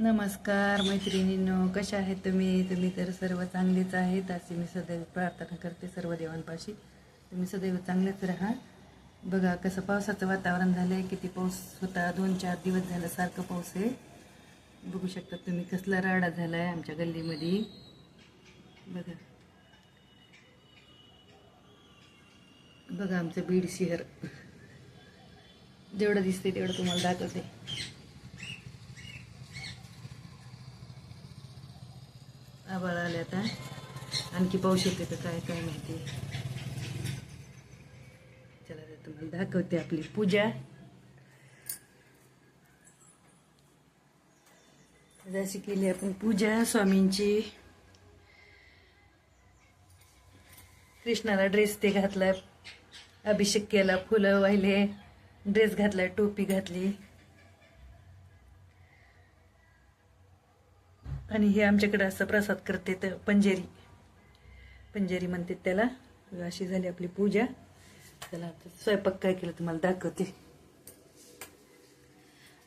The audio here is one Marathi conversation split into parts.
नमस्कार मैत्रिणींनो. कशा आहेत तुम्ही? तुम्ही तर सर्व चांगलेच आहेत. अशी मी सदैव प्रार्थना करते सर्व देवांपाशी. तुम्ही सदैव चांगलेच राहा. बघा कसं पावसाचं वातावरण झालं आहे किती पाऊस होता. दोन चार दिवस झालं सारखं पाऊस आहे. बघू शकता तुम्ही कसला राडा झाला आहे आमच्या गल्लीमध्ये. बघा. बघा आमचं बीड शहर. जेवढं दिसते तेवढं तुम्हाला दाखवते. आबाळ आले आता. आणखी पाऊस येते तर काय काय माहिती. चला आता तुम्हाला दाखवते आपली पूजा. जशी केली आपण पूजा स्वामींची. कृष्णाला ड्रेस ते घातला अभिषेक केला फुलं वाहिले ड्रेस घातला टोपी घातली. आणि हे आमच्याकडे असं प्रसाद करते तर पंजेरी. पंजेरी म्हणते त्याला. अशी झाली आपली पूजा. चला आता स्वयंपाक काय केलं तुम्हाला दाखवते.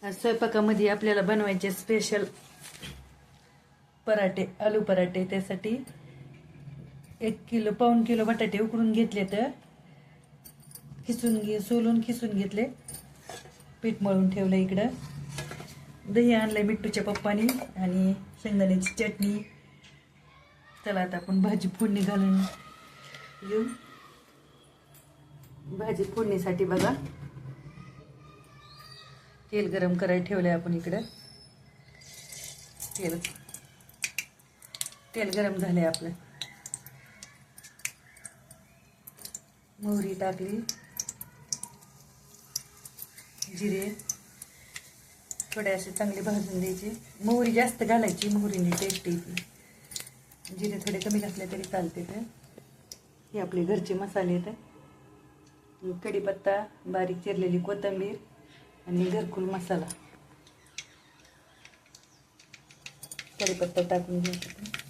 आज स्वयंपाकामध्ये आपल्याला बनवायचे स्पेशल पराठे आलू पराठे. त्यासाठी एक किलो पाऊण किलो बटाटे उकडून घेतले तर खिसून घे सोलून खिसून घेतले. पीठ मळून ठेवलं इकडं. दही आणलंय मिट्टूच्या पप्पानी आणि शेंगदाण्याची चटणी. चला आता आपण भाजी फोडणी घालून घेऊ. भाजी फोडणीसाठी बघा. तेल गरम करायला ठेवलंय आपण इकडं. तेल. तेल गरम झालंय आपलं. मोहरी टाकली. जिरे. थोडे असे चांगले भाजून द्यायचे. मोहरी जास्त घालायची मोहरीने टेस्ट येते जिरे थोडे कमी घातले तरी चालते तर हे आपले घरचे मसाले आहेत. कढीपत्ता बारीक चिरलेली कोथिंबीर आणि घरकुल मसाला. कढीपत्ता टाकून घ्यायचा.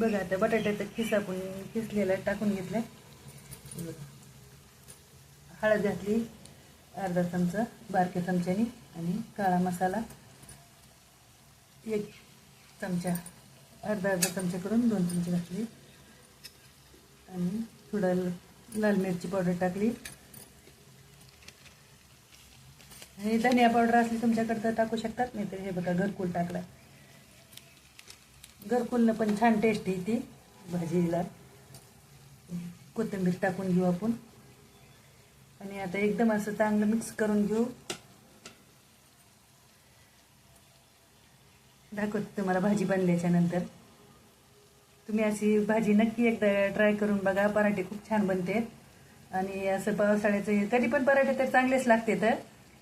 बघा आता बटाट्याचा खिस आपण खिसलेला टाकून घेतला हळद घातली अर्धा चमचा बारक्या चमच्यानी आणि काळा मसाला एक चमचा अर्धा अर्धा चमचा करून दोन चमचे घातले. आणि थोडं लाल मिरची पावडर टाकली. आणि धनिया पावडर असली तुमच्याकडं टाकू शकतात नाही तर हे बघा घरकुल टाकला. घरकुलनं पण छान टेस्ट येते भाजीला. कोथिंबीर टाकून घेऊ आपण. आणि आता एकदम असं चांगलं मिक्स करून घेऊ. दाखवते तुम्हाला भाजी बनल्याच्या नंतर. तुम्ही अशी भाजी नक्की एकदा ट्राय करून बघा. पराठे खूप छान बनते. आणि असं पावसाळ्याचं कधी पण पराठे तर चांगलेच लागते तर.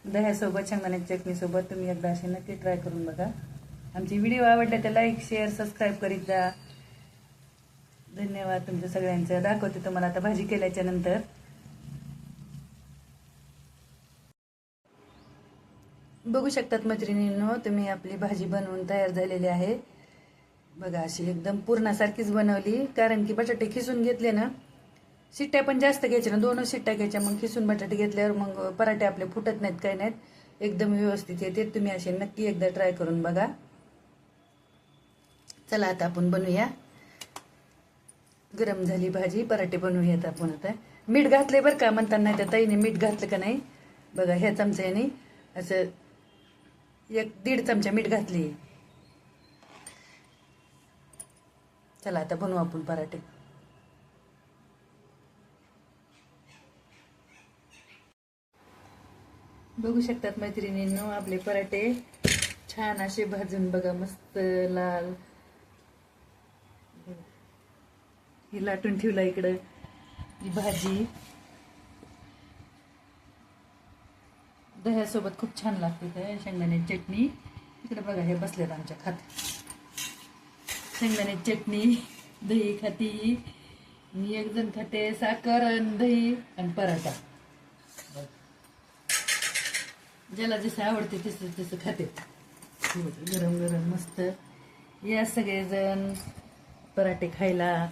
दह्यासोबत शेंगदाण्याच्या चटणीसोबत तुम्ही एकदा असे नक्की ट्राय करून बघा. आमचे व्हिडिओ आवडले तर लाईक शेअर सबस्क्राईब करीत जा. धन्यवाद तुमच्या सगळ्यांचं. दाखवते तुम्हाला आता भाजी केल्याच्यानंतर. बघू शकतात मैत्रिणींनो तुम्ही आपली भाजी बनवून तयार झालेली आहे. बघा अशी एकदम पूर्णासारखीच बनवली कारण की बटाटे खिसून घेतले ना. शिट्ट्या पण जास्त घ्यायच्या ना दोनच शिट्ट्या घ्यायच्या मग खिसून बटाटे घेतल्यावर मग पराठे आपले फुटत नाहीत काही नाहीत. एकदम व्यवस्थित येते तुम्ही असे नक्की एकदा ट्राय करून बघा. चला आता आपण बनवूया गरम झाली भाजी पराठे बनवूयात आपण आता. मीठ घातले बरं का म्हणताना त्या ताईने मीठ घातलं का नाही? बघा ह्या चमच्याने असं एक दीड चमचा मीठ घातली. चला आता बनवू आपण पराठे. बघू शकतात मैत्रिणींनो आपले पराठे छान असे भाजून बघा मस्त लाल ही लाटून ठेवला इकडं. ही भाजी. दह्यासोबत खूप छान लागते तर शेंगदाण्याची चटणी. इकडे बघा हे बसलेत आमच्या खात. शेंगदाण्याची चटणी दही खाती. मी एक जण खाते साखर आणि दही आणि पराठा. ज्याला जसं आवडते तसं तसं खाते. गरम गरम मस्त. या सगळेजण पराठे खायला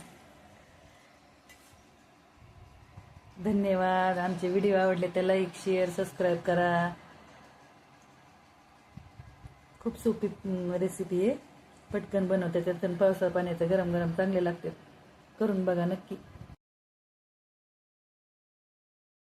धन्यवाद. आमचे व्हिडिओ आवडले तर लाईक शेअर सबस्क्राईब करा. खूप सोपी रेसिपी आहे. पटकन बनवते त्यात पावसा पाण्याचं गरम गरम चांगले लागते. करून बघा नक्की.